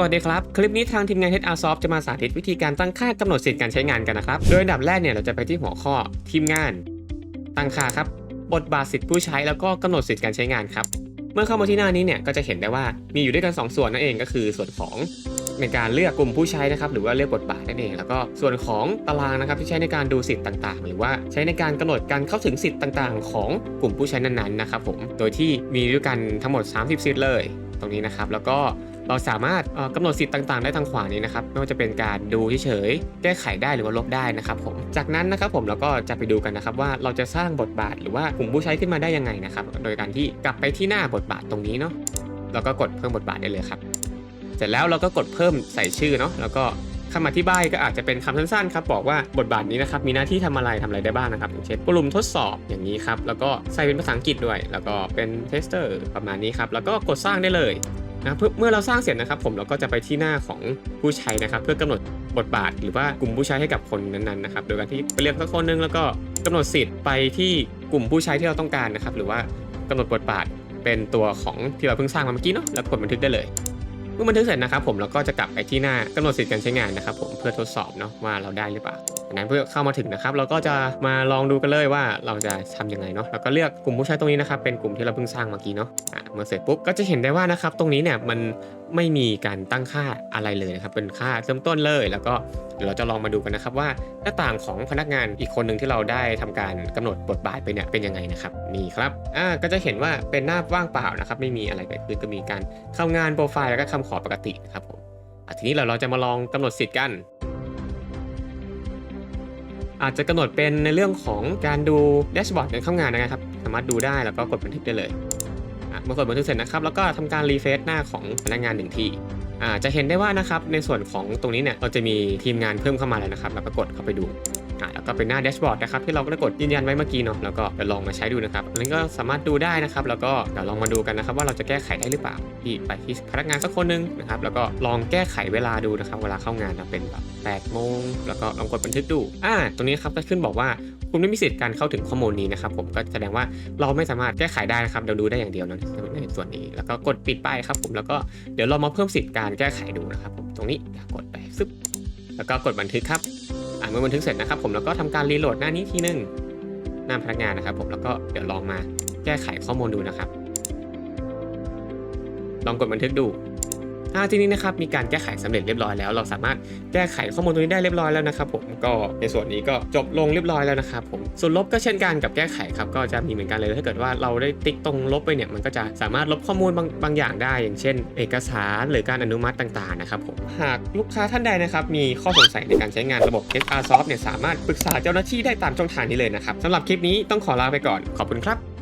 สวัสดีครับ คลิปนี้ทางทีมงาน HR Soft จะมาสาธิตวิธีการตั้งค่ากำหนดสิทธิการใช้งานกันนะครับ โดยอันดับแรกเนี่ยเราจะไปที่หัวข้อทีมงาน ตั้งค่าครับ บทบาทสิทธิผู้ใช้แล้วก็กำหนดสิทธิการใช้งานครับ เมื่อเข้ามาที่หน้านี้เนี่ยก็จะเห็นได้ว่ามีอยู่ด้วยกัน 2 ส่วนนั่นเองก็คือส่วนของในการเลือกกลุ่มผู้ใช้นะครับหรือว่าเลือกบทบาทนั่นเอง แล้วก็ส่วนของตารางนะครับที่ใช้ในการดูสิทธิ์ต่างๆ หรือว่าใช้ในการกำหนดการเข้าถึงสิทธิ์ต่างๆ ของกลุ่มผู้ใช้นั้นๆนะครับผมโดยที่มีด้วยกันทั้งหมด 30 สิทธิ์เลย ตรงนี้นะครับแล้วก็ เราสามารถเอ่อกำหนดสิทธิ์ต่าง ๆ ได้ทางขวานี้นะครับไม่ว่าจะเป็นการดูเฉยๆแก้ไขได้หรือว่าลบได้นะครับผมจากนั้นนะครับผมเราก็จะไปดูกันนะครับว่าเราจะสร้างบทบาทหรือว่ากลุ่มผู้ใช้ขึ้นมาได้ยังไงนะครับโดยการที่กลับไปที่หน้าบทบาทตรงนี้เนาะแล้วก็กดเพิ่มบทบาทได้เลยครับ เสร็จแล้วเราก็กดเพิ่มใส่ชื่อเนาะแล้วก็คำอธิบายก็อาจจะเป็นคำสั้นๆครับบอกว่าบทบาทนี้นะครับมีหน้าที่ทำอะไรทำอะไรได้บ้างนะครับอย่างเช่นกลุ่มทดสอบอย่างนี้ครับแล้วก็ใส่เป็นภาษาอังกฤษด้วย แล้วก็เป็นเทสเตอร์ประมาณนี้ครับแล้วก็กดสร้างได้เลย นะเมื่อเราสร้างเสร็จนะครับ ผมเราก็จะไปที่หน้าของผู้ใช้นะครับ เพื่อกำหนดบทบาทหรือว่ากลุ่มผู้ใช้ให้กับคนนั้นๆนะครับ โดยการที่ไปเลือกสักคนหนึงแล้วก็กำหนดสิทธิ์ไปที่กลุ่มผู้ใช้ที่เราต้องการนะครับ หรือว่ากำหนดบทบาทเป็นตัวของที่เราเพิ่งสร้างมาเมื่อกี้เนาะแล้วกดบันทึกได้เลย เมื่อบันทึกเสร็จนะครับ ผมเราก็จะกลับไปที่หน้ากำหนดสิทธิ์การใช้งานนะครับ ผมเพื่อทดสอบเนาะว่าเราได้หรือเปล่า ดังนั้นเพื่อเข้ามาถึงนะครับ เราก็จะมาลองดูกันเลยว่าเราจะทำยังไงเนาะแล้วก็เลือกกลุ่มผู้ใช้ตรงนี้นะครับเป็นกลุ่มที่เราเพิ่งสร้างเมื่อกี้เนาะอะเมื่อเสร็จปุ๊บก็จะเห็นได้ว่านะครับตรงนี้เนี่ยมันไม่มีการตั้งค่าอะไรเลยนะครับเป็นค่าเริ่มต้นเลยแล้วก็เดี๋ยวเราจะลองมาดูกันนะครับว่าหน้าต่างของพนักงานอีกคนหนึ่งที่เราได้ทำการกำหนดบทบาทไปเนี่ยเป็นยังไงนะครับนี่ครับอ่าก็จะเห็นว่าเป็นหน้าว่างเปล่านะครับไม่มีอะไรเกิดขึ้นก็มีการเข้างานโปรไฟล์แล้วก็คำขอปกตินะครับผมทีนี้เราเราจะมาลองกำหนดสิทธิ์กัน อาจจะกำหนดเป็นในเรื่องของการดูแดชบอร์ดการเข้างานนะครับ สามารถดูได้แล้วก็กดบันทึกได้เลยเมื่อกดบันทึกเสร็จนะครับ แล้วก็ทำการรีเฟซหน้าของพนักงานหนึ่งที อ่าจะเห็นได้ว่านะครับในส่วนของตรงนี้เนี่ยเราจะมีทีมงานเพิ่มเข้ามาแล้วนะครับแล้วก็กดเข้าไปดูอ่าแล้วก็เป็นหน้าแดชบอร์ดนะครับที่เราก็ได้กดยืนยันไว้เมื่อกี้เนาะแล้วก็เดี๋ยวลองมาใช้ดูนะครับอันนี้ก็สามารถดูได้นะครับแล้วก็เดี๋ยวลองมาดูกันนะครับว่าเราจะแก้ไขได้หรือเปล่าที่ไปที่พนักงานสักคนหนึงนะครับแล้วก็ลองแก้ไขเวลาดูนะครับเวลาเข้างานนะเป็นแบบ8โมงแล้วก็ลองกดบันทึกดูอ่าตรงนี้ครับก็ขึ้นบอกว่าคุณไม่มีสิทธิ์การเข้าถึงข้อมูลนี้นะครับผมก็แสดงว่าเราไม่สามารถแก้ไขได้นะครับเราดูได้อย่างเดียวนะในส่วนนี้ แล้วก็กดปิดไปครับผมแล้วก็เดี๋ยวเรามาเพิ่มสิทธิ์การการแก้ไขดูนะครับผมตรงนี้กดไปซึบแล้วก็กดบันทึกครับอ่าเมื่อบันทึกเสร็จนะครับ ผมแล้วก็ทำการรีโหลดหน้านี้ทีนึงหน้าพนักงานนะครับ ผมแล้วก็เดี๋ยวลองมาแก้ไขข้อมูลดูนะครับ ลองกดบันทึกดู ทีนี้นะครับมีการแก้ไขสำเร็จเรียบร้อยแล้ว เราสามารถแก้ไขข้อมูลตรงนี้ได้เรียบร้อยแล้วนะครับผมก็ในส่วนนี้ก็จบลงเรียบร้อยแล้วนะครับผมส่วนลบก็เช่นกันกับแก้ไขครับก็จะมีเหมือนกันเลยถ้าเกิดว่าเราได้ติ๊กตรงลบไปเนี่ยมันก็จะสามารถลบข้อมูลบางบางอย่างได้ อย่างเช่น เอกสารหรือการอนุมัติต่างๆนะครับผมหากลูกค้าท่านใดนะครับมีข้อสงสัยในการใช้งานระบบ HR Soft เนี่ยสามารถปรึกษาเจ้าหน้าที่ได้ตามช่องทางนี้เลยนะครับสำหรับคลิปนี้ต้องขอลาไปก่อนขอบคุณครับ